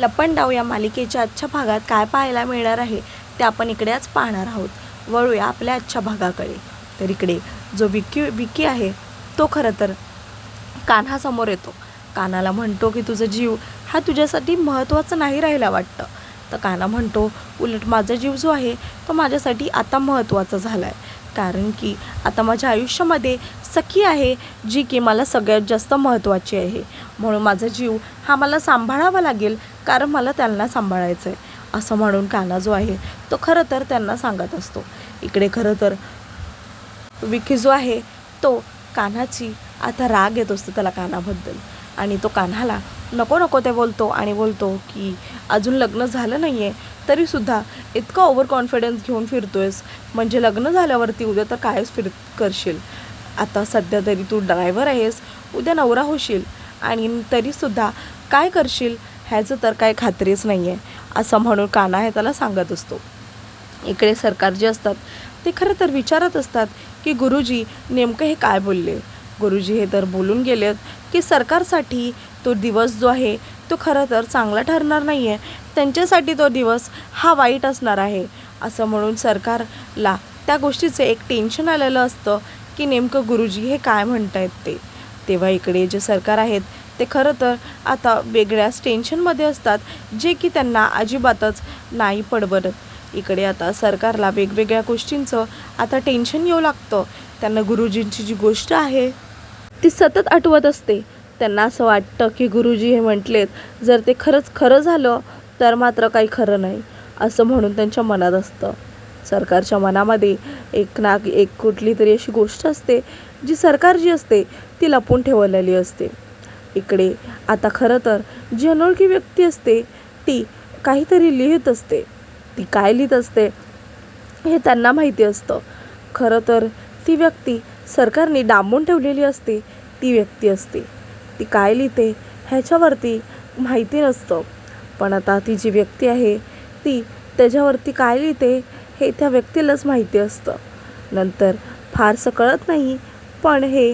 लपंडाव या मालिकेच्या आजच्या भागात काय पाहायला मिळणार आहे ते आपण इकडे आज पाहणार आहोत. वळूया आपल्या आजच्या भागाकडे. तर इकडे जो विकी विकी आहे तो खरं तर कान्हासमोर येतो. कानाला म्हणतो की तुझा जीव हा तुझ्यासाठी महत्त्वाचा नाही राहिला वाटतं. तर काना म्हणतो उलट माझा जीव जो आहे तो माझ्यासाठी आता महत्त्वाचा झाला आहे कारण की आता माझ्या आयुष्यामध्ये सखी आहे जी की मला सगळ्यात जास्त महत्त्वाची आहे. म्हणून माझा जीव हा मला सांभाळावा लागेल कारण मला त्यांना सांभाळायचं आहे असं म्हणून काना जो आहे तो खरं तर त्यांना सांगत असतो. इकडे खरं तर विकी जो आहे तो कान्हाची आता राग येत असतो त्याला कानाबद्दल आणि तो कान्हाला नको नको ते बोलतो आणि बोलतो की अजून लग्न झालं नाही आहे तरीसुद्धा इतका ओव्हर कॉन्फिडन्स घेऊन फिरतोयस. म्हणजे लग्न झाल्यावरती उद्या तर कायच फिर करशील. आता सध्या तरी तू ड्रायव्हर आहेस उद्या नवरा होशील आणि तरीसुद्धा काय करशील? ह्याचं तर काही खात्रीच नाही आहे असं म्हणून काना हे त्याला सांगत असतो. इकडे सरकार जे असतात ते खरं तर विचारत असतात की गुरुजी नेमकं हे काय बोलले? गुरुजी हे तर बोलून गेलेत की सरकारसाठी तो दिवस जो आहे तो खरं तर चांगला ठरणार नाही आहे त्यांच्यासाठी तो दिवस हा वाईट असणार आहे. असं म्हणून सरकारला त्या गोष्टीचं एक टेन्शन आलेलं असतं की नेमकं गुरुजी हे काय म्हणत आहेत ते. तेव्हा इकडे जे सरकार आहेत ते खरं तर आता वेगळ्याच टेन्शनमध्ये असतात जे की त्यांना अजिबातच नाही पडबडत इकडे आता सरकारला वेगवेगळ्या गोष्टींचं आता टेन्शन येऊ लागतं. त्यांना गुरुजींची जी गोष्ट आहे ती सतत आठवत असते. त्यांना असं वाटतं की गुरुजी हे म्हटलेत जर ते खरंच खरं झालं तर मात्र काही खरं नाही असं म्हणून त्यांच्या मनात असतं. सरकारच्या मनामध्ये एक ना एक कुठली तरी अशी गोष्ट असते जी सरकार जी असते ती लपून ठेवलेली असते. इकडे. आता खरं तर जी अनोळखी व्यक्ती असते ती काहीतरी लिहित असते. ती काय लिहित असते हे त्यांना माहिती असतं. खरं तर ती व्यक्ती सरकारने डांबून ठेवलेली असते ती व्यक्ती असते. ती काय लिहिते ह्याच्यावरती माहिती नसतं. पण आता ती जी व्यक्ती आहे ती त्याच्यावरती काय लिहिते हे त्या व्यक्तीलाच माहिती असतं. नंतर फारसं कळत नाही पण हे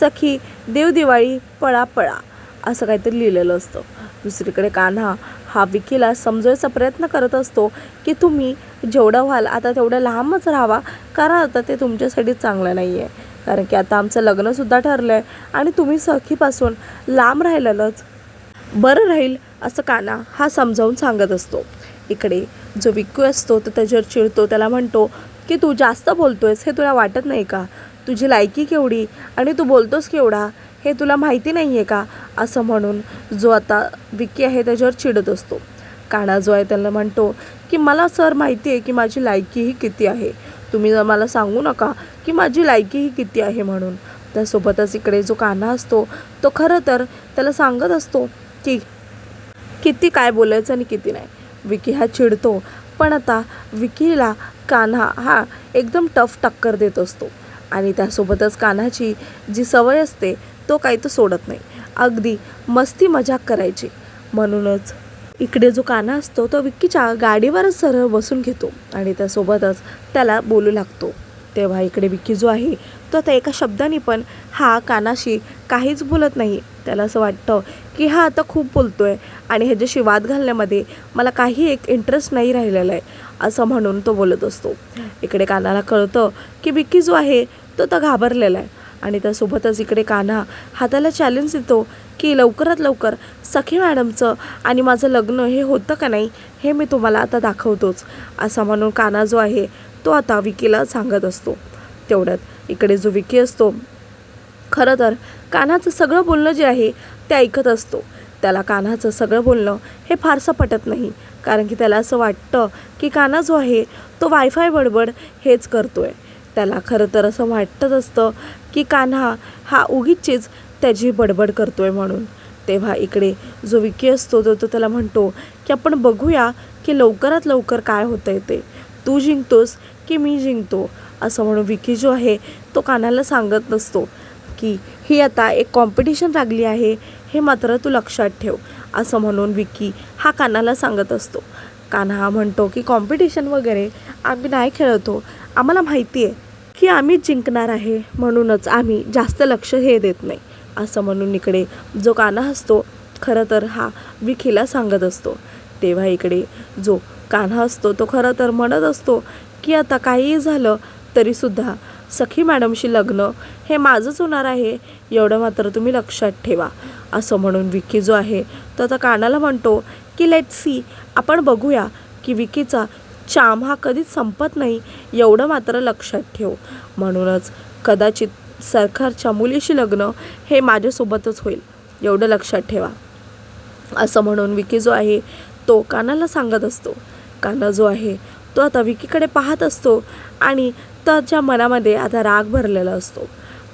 सखी देवदिवाळी पळा पळा असं काहीतरी लिहिलेलं असतं. दुसरीकडे कान्हा हा विकीला समजवायचा प्रयत्न करत असतो की तुम्ही जेवढं व्हाल आता तेवढं लांबच राहावा कारण आता ते तुमच्यासाठी चांगलं नाही आहे कारण की आता आमचं लग्नसुद्धा ठरलं आहे आणि तुम्ही सखीपासून लांब राहिलेलंच बरं राहील असं काना हा समजावून सांगत असतो. इकडे जो विक्कू असतो तो त्याच्यावर चिडतो त्याला म्हणतो की तू जास्त बोलतोयस हे तुला वाटत नाही का? तुझी लायकी केवढी? आणि तू बोलतोस केवढा? हे तुला माहिती नाही आहे का? असं म्हणून जो आता विकी आहे त्याच्यावर चिडत असतो. काना जो आहे त्याला म्हणतो की मला सर माहिती आहे की माझी लायकी ही किती आहे. तुम्ही जर मला सांगू नका की माझी लायकी ही किती आहे म्हणून. त्यासोबतच इकडे जो कान्हा असतो तो खरं तर त्याला सांगत असतो की किती काय बोलायचं आणि किती नाही. विकी हा चिडतो. पण आता विकीला कान्हा हा एकदम टफ टक्कर देत असतो. आणि त्यासोबतच कान्हाची जी सवय असते तो काही तो सोडत नाही. अगदी मस्ती मजाक करायची. म्हणूनच इकडे जो कान्हा असतो तो विक्कीच्या गाडीवरच सरळ बसून घेतो आणि त्यासोबतच त्याला बोलू लागतो. तेव्हा इकडे विक्की जो आहे तो आता एका शब्दाने पण हा कानाशी काहीच बोलत नाही. त्याला असं वाटतं की हा आता खूप बोलतो आहे आणि ह्याच्याशी वाद घालण्यामध्ये मला काही एक इंटरेस्ट नाही राहिलेला आहे असं म्हणून तो बोलत असतो. इकडे कानाला कळतं की विक्की जो आहे तो तर घाबरलेला आहे. आणि त्यासोबतच इकडे कान्हा हाताला चॅलेंज देतो की लवकरात लवकर सखी मॅडमचं आणि माझं लग्न हे होतं का नाही हे मी तुम्हाला आता दाखवतोच असा म्हणून काना जो आहे तो आता विकीला सांगत असतो. तेवढ्यात इकडे जो विकी असतो खरं तर कान्हाचं सगळं बोलणं जे आहे ते ऐकत असतो. त्याला कान्हाचं सगळं बोलणं हे फारसं पटत नाही. कारण की त्याला असं वाटतं की कान्हा जो आहे तो वायफाय बडबड हेच करतो आहे त्याला खरं तर असं वाटतच असतं की कान्हा हा उगीचीच त्याची बडबड करतो आहे म्हणून. तेव्हा इकडे जो विकी असतो तो तो त्याला म्हणतो की आपण बघूया की लवकरात लवकर काय होतं आहे ते. तू जिंकतोस की मी जिंकतो? असं म्हणून विकी जो आहे तो कानाला सांगत नसतो. की ही आता एक कॉम्पिटिशन लागली आहे हे मात्र तू लक्षात ठेव असं म्हणून विकी हा कानाला सांगत असतो. कान्हा हा म्हणतो की कॉम्पिटिशन वगैरे आम्ही नाही खेळतो. आम्हाला माहिती आहे की आम्ही जिंकणार आहे म्हणूनच आम्ही जास्त लक्ष हे देत नाही असं म्हणून इकडे जो काना असतो खरं तर हा विकीला सांगत असतो. तेव्हा इकडे जो कान्हा असतो तो खरं तर म्हणत असतो की आता काहीही झालं तरीसुद्धा सखी मॅडमशी लग्न हे माझंच होणार आहे एवढं मात्र तुम्ही लक्षात ठेवा. असं म्हणून विकी जो आहे तो आता कानाला म्हणतो की लेट सी आपण बघूया की विकीचा चाम हा कधीच संपत नाही एवढं मात्र लक्षात ठेव. म्हणूनच कदाचित सरकारच्या मुलीशी लग्न हे माझ्यासोबतच होईल एवढं लक्षात ठेवा. असं म्हणून विकी जो आहे तो कानाला सांगत असतो. काना जो आहे तो आता विकीकडे पाहत असतो आणि त्याच्या मनामध्ये आता राग भरलेला असतो.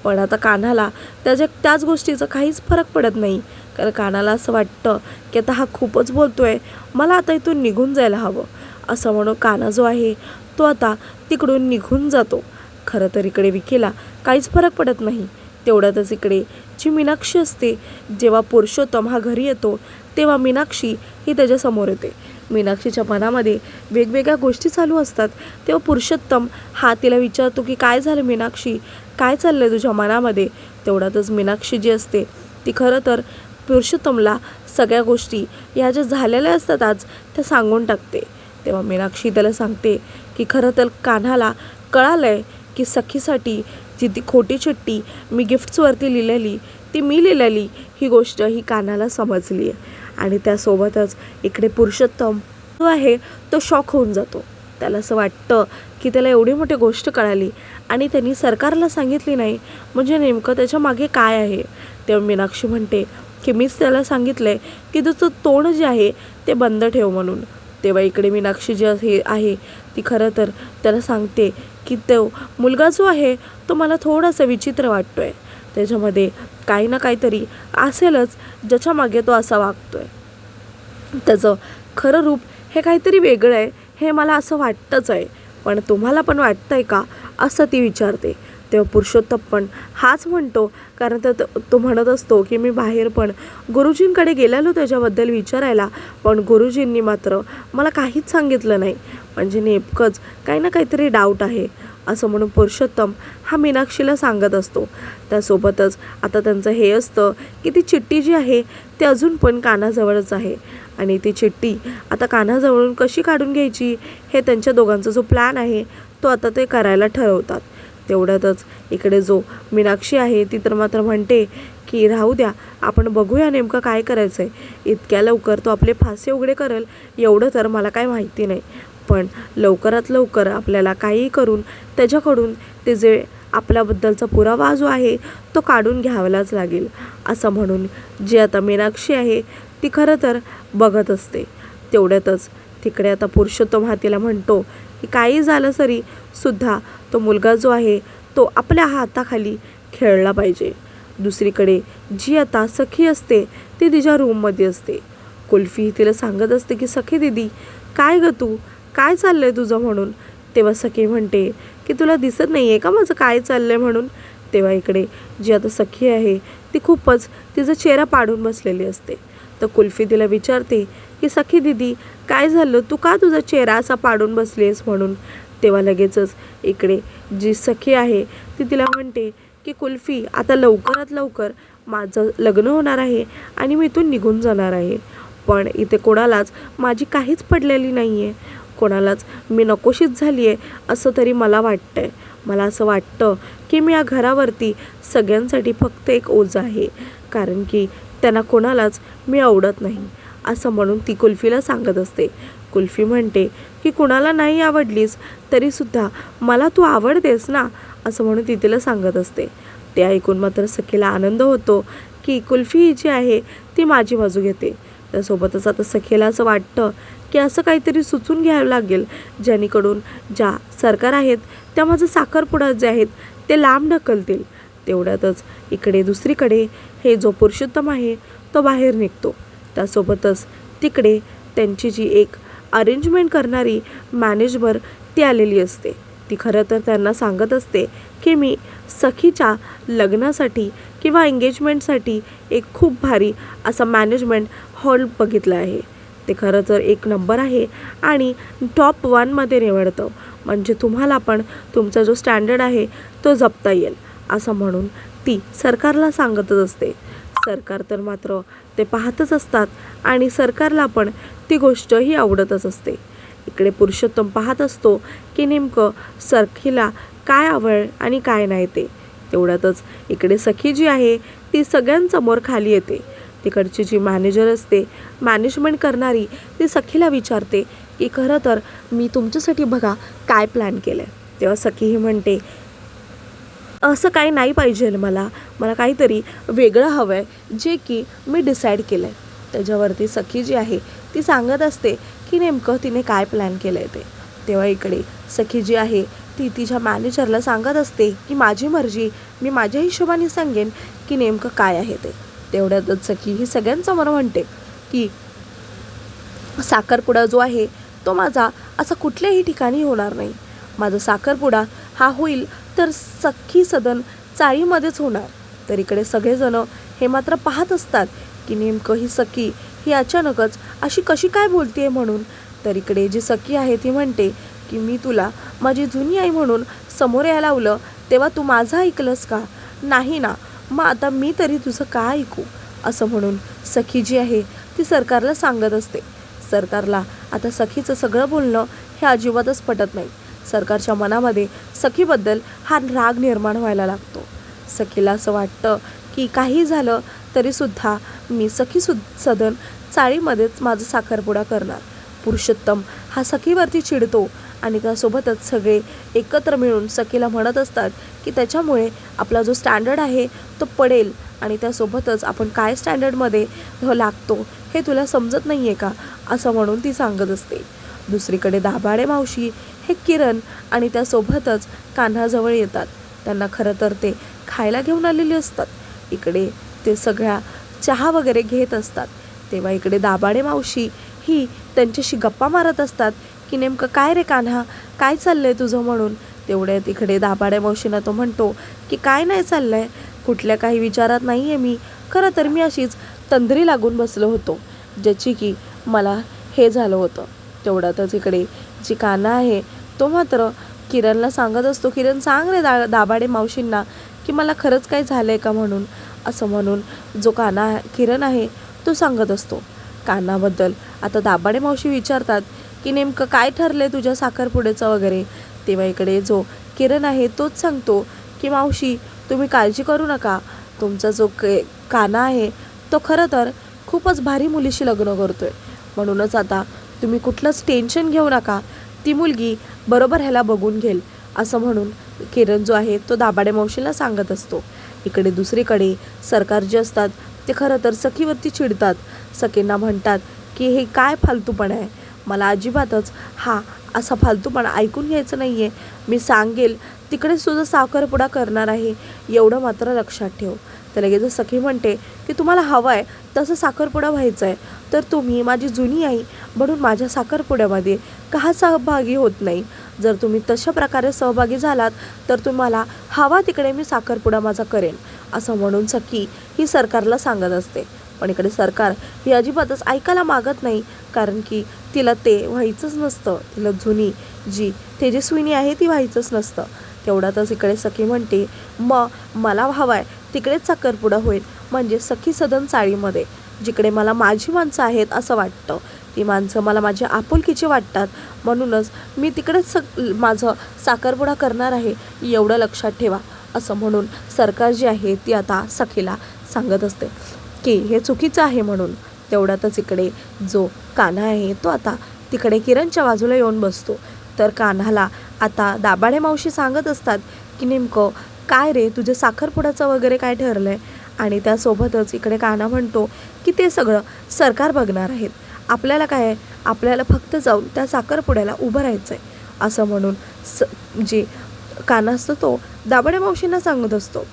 पण आता कान्हाला त्याच्या त्याच गोष्टीचं काहीच फरक पडत नाही. कारण कानाला असं वाटतं की आता हा खूपच बोलतोय मला आता इथून निघून जायला हवं. असं म्हणून काना जो आहे तो आता तिकडून निघून जातो. खरं तर इकडे विकीला काहीच फरक पडत नाही. तेवढ्यातच इकडे जी मीनाक्षी असते जेव्हा पुरुषोत्तम हा घरी येतो तेव्हा मीनाक्षी ही त्याच्यासमोर येते. मीनाक्षीच्या मनामध्ये वेगवेगळ्या गोष्टी चालू असतात. तेव्हा पुरुषोत्तम हा तिला विचारतो की काय झालं मीनाक्षी? काय चाललं आहे तुझ्या मनामध्ये? तेवढ्यातच मीनाक्षी जी असते ती खरं तर पुरुषोत्तमला सगळ्या गोष्टी या ज्या झालेल्या असतात आज त्या सांगून टाकते. तेव्हा मीनाक्षी त्याला सांगते की खरं तर कान्हाला कळालं आहे की सखीसाठी जी ती खोटी चिठ्ठी मी गिफ्ट्सवरती लिहिलेली ती मी लिहिलेली ही गोष्ट ही कानाला समजली आहे आणि त्यासोबतच इकडे पुरुषोत्तम जो आहे तो शॉक होऊन जातो. त्याला असं वाटतं की त्याला एवढी मोठी गोष्ट कळाली आणि त्यांनी सरकारला सांगितली नाही. म्हणजे नेमकं त्याच्यामागे काय आहे? तेव्हा मीनाक्षी म्हणते की मीच त्याला सांगितलं आहे की तुझं तोंड जे आहे ते बंद ठेव म्हणून. तेव्हा इकडे मीनाक्षी जी आहे आहे ती खरं तर त्याला सांगते की तो मुलगा जो आहे तो मला थोडासा विचित्र वाटतो आहे त्याच्यामध्ये काही ना काहीतरी असेलच ज्याच्या मागे तो असा वागतो आहे त्याचं खरं रूप हे काहीतरी वेगळं आहे हे मला असं वाटतंच आहे. पण तुम्हाला पण वाटतं आहे का? असं ती विचारते. तेव्हा पुरुषोत्तम पण हाच म्हणतो कारण तर तो म्हणत असतो की मी बाहेर पण गुरुजींकडे गेलेलो त्याच्याबद्दल विचारायला पण गुरुजींनी मात्र मला काहीच सांगितलं नाही. म्हणजे नेमकंच काही ना काहीतरी डाऊट आहे. असं म्हणून पुरुषोत्तम हा मीनाक्षीला सांगत असतो. त्यासोबतच आता त्यांचं हे असतं की ती चिठ्ठी जी आहे ती अजून पण कानाजवळच आहे. आणि ती चिठ्ठी आता कानाजवळून कशी काढून घ्यायची हे त्यांच्या दोघांचा जो प्लॅन आहे तो आता ते करायला ठरवतात. तेवढ्यातच इकडे जो मीनाक्षी आहे ती तर मात्र म्हणते की राहू द्या आपण बघूया नेमकं काय करायचं आहे इतक्या लवकर तो आपले फासे उघडे करेल एवढं तर मला काय माहिती नाही. पण लवकरात लवकर आपल्याला काहीही करून त्याच्याकडून ते जे आपल्याबद्दलचा पुरावा जो आहे तो काढून घ्यावालाच लागेल. असं म्हणून जी आता मीनाक्षी आहे ती खरं तर बघत असते. तेवढ्यातच तिकडे आता पुरुषोत्तम हा तिला म्हणतो की काही झालं तरी सुद्धा तो मुलगा जो आहे तो आपल्या हाताखाली खेळला पाहिजे. दुसरीकडे जी आता सखी असते ती तिच्या रूममध्ये असते. कुल्फी तिला सांगत असते की सखी दिदी काय ग तू? काय चाललंय तुझं म्हणून? तेव्हा सखी म्हणते की तुला दिसत नाही आहे का माझं काय चाललं आहे म्हणून? तेव्हा इकडे जी आता सखी आहे ती खूपच तिचा चेहरा पाडून बसलेली असते. तर कुल्फी तिला विचारते की सखी दिदी काय झालं? तू का तुझा चेहरा असा पाडून बसली आहेस म्हणून? तेव्हा लगेचच इकडे जी सखी आहे ती तिला म्हणते की कुल्फी आता लवकरात लवकर माझं लग्न होणार आहे आणि मी इथून निघून जाणार आहे. पण इथे कोणालाच माझी काहीच पडलेली नाही आहे कोणालाच मी नकोशीच झाली आहे असं तरी मला वाटतंय. मला असं वाटतं की मी या घरावरती सगळ्यांसाठी फक्त एक ओझ आहे कारण की त्यांना कोणालाच मी आवडत नाही असं म्हणून ती कुल्फीला सांगत असते. कुल्फी म्हणते की कुणाला नाही आवडलीस तरीसुद्धा मला तू आवडतेस ना असं म्हणून ती तिला सांगत असते. ते ऐकून मात्र सखीला आनंद होतो की कुल्फी जी आहे ती माझी बाजू घेते. त्यासोबतच आता सखेला असं वाटतं की असं काहीतरी सुचून घ्यावं लागेल. जेणेकरून ज्या सरकार आहेत त्या माझं साखरपुडा जे आहेत ते लांब ढकलतील. तेवढ्यातच इकडे दुसरीकडे हे जो पुरुषोत्तम आहे तो बाहेर निघतो. त्यासोबतच तिकडे त्यांची जी एक अरेंजमेंट करणारी मॅनेजर ती आलेली असते. ती खरं तर त्यांना सांगत असते की मी सखीच्या लग्नासाठी किंवा एंगेजमेंटसाठी एक खूप भारी असा मॅनेजमेंट हॉल बघितला आहे. ते खरं तर एक नंबर आहे आणि टॉप वनमध्ये निवडतं. म्हणजे तुम्हाला पण तुमचा जो स्टँडर्ड आहे तो जपता येईल असं म्हणून ती सरकारला सांगतच असते. सरकार तर मात्र ते पाहतच असतात आणि सरकारला पण ती गोष्ट ही आवडतच असते. इकडे पुरुषोत्तम पाहत असतो की नेमकं सखीला काय आवड आणि काय नाही ते. तेवढ्यातच इकडे सखी जी आहे ती सगळ्यांसमोर खाली येते. तिकडची जी मॅनेजर असते मॅनेजमेंट करणारी ती सखीला विचारते की खरं तर मी तुमच्यासाठी बघा काय प्लॅन केलं आहे तेव्हा सखी ही म्हणते असं काही नाही पाहिजे मला. मला काहीतरी वेगळं हवं आहे जे की मी डिसाईड केलं आहे त्याच्यावरती सखी जी आहे ती सांगत असते की नेमकं तिने काय प्लॅन केलं आहे ते? तेव्हा इकडे सखी जी आहे ती तिच्या मॅनेजरला सांगत असते की माझी मर्जी मी माझ्या हिशोबाने सांगेन की नेमकं काय आहे ते. तेवढ्यातच सखी ही सगळ्यांसमोर म्हणते की साखरपुडा जो आहे तो माझा असा कुठल्याही ठिकाणी होणार नाही. माझा साखरपुडा हा होईल तर सख्खी सदन चाळीमध्येच होणार. तर इकडे सगळेजण हे मात्र पाहत असतात की नेमकं ही सखी ही अचानकच अशी कशी काय बोलते म्हणून. तर इकडे जी सखी आहे ती म्हणते की मी तुला माझी जुनी आई म्हणून समोर यायला लावलं तेव्हा तू माझं ऐकलंस का? नाही ना मग आता मी तरी तुझं का ऐकू? असं म्हणून सखी जी आहे ती सरकारला सांगत असते. सरकारला आता सखीचं सगळं बोलणं हे अजिबातच पटत नाही. सरकारच्या मनामध्ये सखीबद्दल हा राग निर्माण व्हायला लागतो. सखीला असं वाटतं की काही झालं तरीसुद्धा मी सखी सु सदन चाळीमध्येच माझं साखरपुडा करणार. पुरुषोत्तम हा सखीवरती चिडतो आणि त्यासोबतच सगळे एकत्र मिळून सखीला म्हणत असतात की त्याच्यामुळे आपला जो स्टँडर्ड आहे तो पडेल आणि त्यासोबतच आपण काय स्टँडर्डमध्ये लागतो हे तुला समजत नाही आहे का? असं म्हणून ती सांगत असते. दुसरीकडे दाभाडे मावशी हे किरण आणि त्यासोबतच कान्हाजवळ येतात. त्यांना खरं तर ते खायला घेऊन आलेले असतात. इकडे ते सगळ्या चहा वगैरे घेत असतात. तेव्हा इकडे दाभाडे मावशी ही त्यांच्याशी गप्पा मारत असतात की नेमकं काय रे कान्हा? काय चाललं आहे तुझं म्हणून? तेवढ्यात इकडे दाभाड्या मावशींना तो म्हणतो की काय नाही चाललं आहे कुठल्या काही विचारात नाही आहे मी. खरं तर मी अशीच तंद्री लागून बसलो होतो ज्याची की मला हे झालं होतं. तेवढ्यातच इकडे जी काना आहे तो मात्र किरणला सांगत असतो किरण सांग रे दा दाभाडे मावशींना की मला खरंच काय झालं आहे का म्हणून? असं म्हणून जो काना किरण आहे तो सांगत असतो. कानाबद्दल आता दाभाडे मावशी विचारतात की नेमकं काय ठरलं आहे तुझ्या साखरपुड्याचं वगैरे? तेव्हा इकडे जो किरण आहे तोच सांगतो की मावशी तुम्ही काळजी करू नका. तुमचा जो के काना आहे तो खरं तर खूपच भारी मुलीशी लग्न करतो आहे म्हणूनच आता तुम्ही कुठलंच टेन्शन घेऊ नका. ती मुलगी बरोबर ह्याला बघून घेईल. असं म्हणून किरण जो आहे तो दाभाडे मावशीला सांगत असतो. इकडे दुसरीकडे सरकार जे असतात ते खरं तर सखीवरती चिडतात. सखींना म्हणतात की हे काय फालतूपण आहे? मला अजिबातच हा असा फालतूपणा ऐकून घ्यायचं नाही आहे मी सांगेल तिकडे सुद्धा साखरपुडा करणार आहे. एवढं मात्र लक्षात ठेव. तर लगेच सखी म्हणते की तुम्हाला हवं आहे तसं साखरपुडा व्हायचं आहे तर तुम्ही माझी जुनी आई म्हणून माझ्या साखरपुड्यामध्ये का सहभागी होत नाही? जर तुम्ही तशा प्रकारे सहभागी झालात तर तुम्हाला हवा तिकडे मी साखरपुडा माझा करेन. असं म्हणून सखी ही सरकारला सांगत असते. पण इकडे सरकार ही अजिबातच ऐकायला मागत नाही. कारण की तिला ते व्हायचंच नसतं. तिला जुनी जी तेजस्विनी आहे ती व्हायचंच नसतं. तेवढ्यातच इकडे सखी म्हणते मग मला व्हावाय आहे तिकडेच साखरपुडा होईल. म्हणजे सखी सदन चाळीमध्ये. जिकडे मला माझी माणसं आहेत असं वाटतं. ती माणसं मला माझ्या आपुलकीची वाटतात. म्हणूनच मी तिकडेच सक माझं साखरपुडा करणार आहे. एवढं लक्षात ठेवा. असं म्हणून सरकार जी आहे ती आता सखीला सांगत असते. की हे चुकीचं आहे म्हणून तेवढ्यातच इकडे जो कान्हा आहे तो आता तिकडे किरणच्या बाजूला येऊन बसतो. तर कान्हाला आता दाबाडे मावशी सांगत असतात की नेमकं काय रे तुझ्या साखरपुड्याचं वगैरे काय ठरलं आहे आणि त्यासोबतच इकडे कान्हा म्हणतो की ते सगळं सरकार बघणार आहेत. आपल्याला काय आहे? आपल्याला फक्त जाऊन त्या साखरपुड्याला उभं राहायचं आहे असं म्हणून स जे काना असतो तो दाबाडे मावशींना सांगत असतो.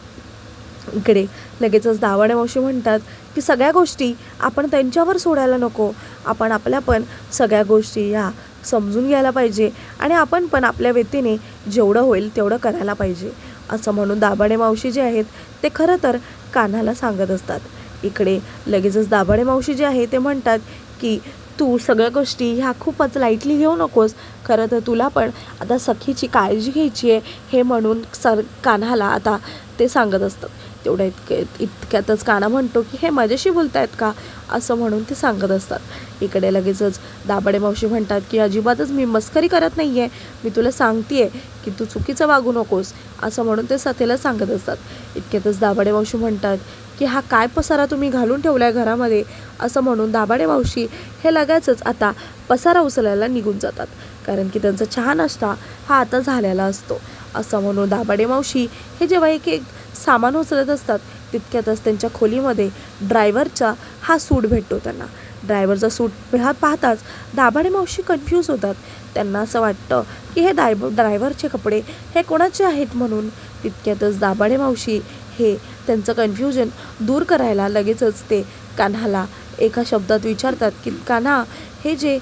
इकडे लगेचच दावाडे मावशी म्हणतात की सगळ्या गोष्टी आपण त्यांच्यावर सोडायला नको. आपण आपल्या पण सगळ्या गोष्टी या समजून घ्यायला पाहिजे आणि आपण पण आपल्या व्यतीने जेवढं होईल तेवढं करायला पाहिजे. असं म्हणून दाभाडे मावशी जे आहेत ते खरं तर कान्हाला सांगत असतात. इकडे लगेचच दाभाडे मावशी जे आहे ते म्हणतात की तू सगळ्या गोष्टी ह्या खूपच लाईटली घेऊ नकोस. खरं तर तुला पण आता सखीची काळजी घ्यायची आहे हे म्हणून सर कान्हाला आता ते सांगत असतात तेवढ्या इतके इतक्यातच काना म्हणतो की हे माझ्याशी बोलतायत का? असं म्हणून ते सांगत असतात. इकडे लगेचच दाभाडे मावशी म्हणतात की अजिबातच मी मस्करी करत नाही आहे मी तुला सांगते की तू चुकीचं वागू नकोस. असं म्हणून ते सतेला सांगत असतात. इतक्यातच दाभाडे मावशी म्हणतात की हा काय पसारा तुम्ही घालून ठेवला आहे घरामध्ये? असं म्हणून दाभाडे मावशी हे लगेचच आता पसारा उचलायला निघून जातात. कारण की त्यांचा चहा नाश्ता हा आता झालेला असतो. असं म्हणून दाभाडे मावशी हे जेव्हा एक एक सामान उचलत असतात तितक्यातच त्यांच्या खोलीमध्ये ड्रायव्हरचा हा सूट भेटतो त्यांना. ड्रायव्हरचा सूट हा पाहताच दाभाडे मावशी कन्फ्यूज होतात. त्यांना असं वाटतं की हे डायब ड्रायव्हरचे कपडे हे कोणाचे आहेत म्हणून? तितक्यातच दाभाडे मावशी हे त्यांचं कन्फ्युजन दूर करायला लगेचच ते कान्हाला एका शब्दात विचारतात की कान्हा हे जे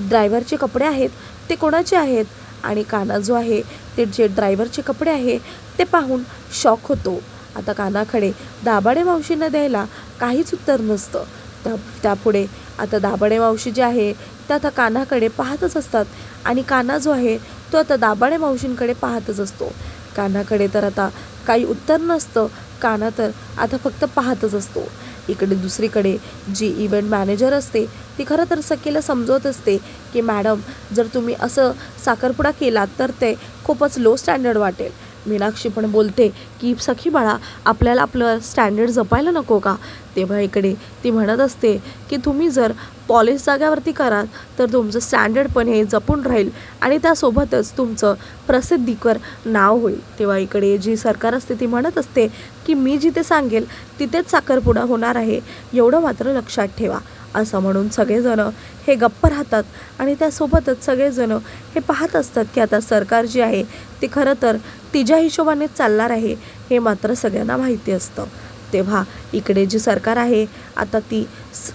ड्रायव्हरचे कपडे आहेत ते कोणाचे आहेत? आणि कान्हा जो आहे ते जे ड्रायव्हरचे कपडे आहे ते पाहून शॉक होतो. आता कानाकडे दाभाडे मावशींना द्यायला काहीच उत्तर नसतं. त्या त्यापुढे आता दाभाडे मावशी जे आहे ते आता कानाकडे पाहतच असतात आणि काना जो आहे तो आता दाभाडे मावशींकडे पाहतच असतो. कानाकडे तर आता काही उत्तर नसतं काना तर आता फक्त पाहतच असतो. इकडे दुसरीकडे जी इव्हेंट मॅनेजर असते ती खरं तर सखीला समजवत असते की मॅडम जर तुम्ही असं साखरपुडा केलात तर ते खूपच लो स्टँडर्ड वाटेल. मीनाक्षी पण बोलते की सखी बाळा आपल्याला आपलं स्टँडर्ड जपायला नको का? तेव्हा इकडे ती म्हणत असते की तुम्ही जर पॉलिश जाग्यावरती कराल तर तुमचं स्टँडर्ड पण हे जपून राहील आणि त्यासोबतच तुमचं प्रसिद्धीकर नाव होईल. तेव्हा इकडे जी सरकार असते ती म्हणत असते की मी जिथे सांगेल तिथेच साखरपुडा होणार आहे. एवढं मात्र लक्षात ठेवा. असं म्हणून सगळेजणं हे गप्प राहतात आणि त्यासोबतच सगळेजणं हे पाहत असतात की आता सरकार जी आहे ती खरं तर तिच्या हिशोबानेच चालणार आहे हे मात्र सगळ्यांना माहिती असतं. तेव्हा इकडे जी सरकार आहे आता ती स-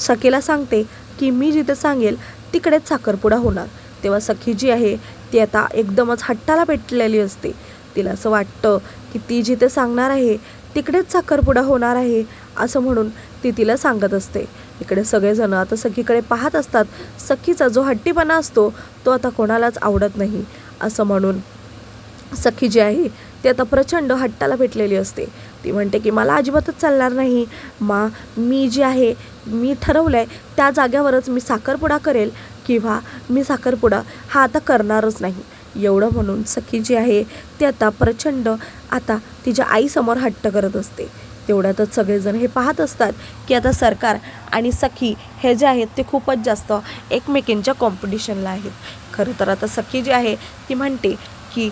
सखीला सांगते की मी जिथे सांगेल तिकडेच साखरपुडा होणार. तेव्हा सखी जी आहे ती आता एकदमच हट्टाला पेटलेली असते. तिला असं वाटतं की ती जिथे सांगणार आहे तिकडेच साखरपुडा होणार आहे असं म्हणून ती तिला सांगत असते. इकडे सगळेजण आता सखीकडे पाहत असतात. सखीचा जो हट्टीपणा असतो तो आता कोणालाच आवडत नाही. असं म्हणून सखी जी आहे ती आता प्रचंड हट्टाला भेटलेली असते. ती म्हणते की मला अजिबातच चालणार नाही. मा मी जी आहे मी ठरवलं आहे त्या जाग्यावरच मी साखरपुडा करेल किंवा मी साखरपुडा हा आता करणारच नाही. एवढं म्हणून सखी जी आहे ती आता प्रचंड आता तिच्या आईसमोर हट्ट करत असते. तेवढ्यातच सगळेजण हे पाहत असतात की आता सरकार आणि सखी हे जे आहेत ते खूपच जास्त एकमेकींच्या कॉम्पिटिशनला आहेत. खरं तर आता सखी जी आहे ती म्हणते की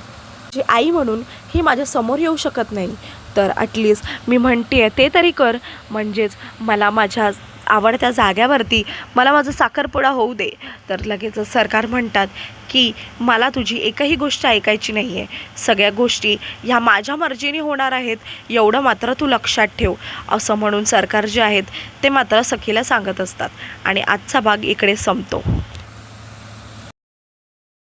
जी आई म्हणून ही माझ्यासमोर येऊ शकत नाही. तर ॲटलिस्ट मी म्हणते आहे ते तरी कर. म्हणजेच मला माझ्या आवडत्या जाग्यावरती मला माझा साखरपुडा होऊ दे. तर लगेच सरकार म्हणतात की मला तुझी एकही गोष्ट ऐकायची नाही आहे सगळ्या गोष्टी ह्या माझ्या मर्जीने होणार आहेत. एवढं मात्र तू लक्षात ठेव. असं म्हणून सरकार जे आहेत ते मात्र सखीला सांगत असतात. आणि आजचा भाग इकडे संपतो.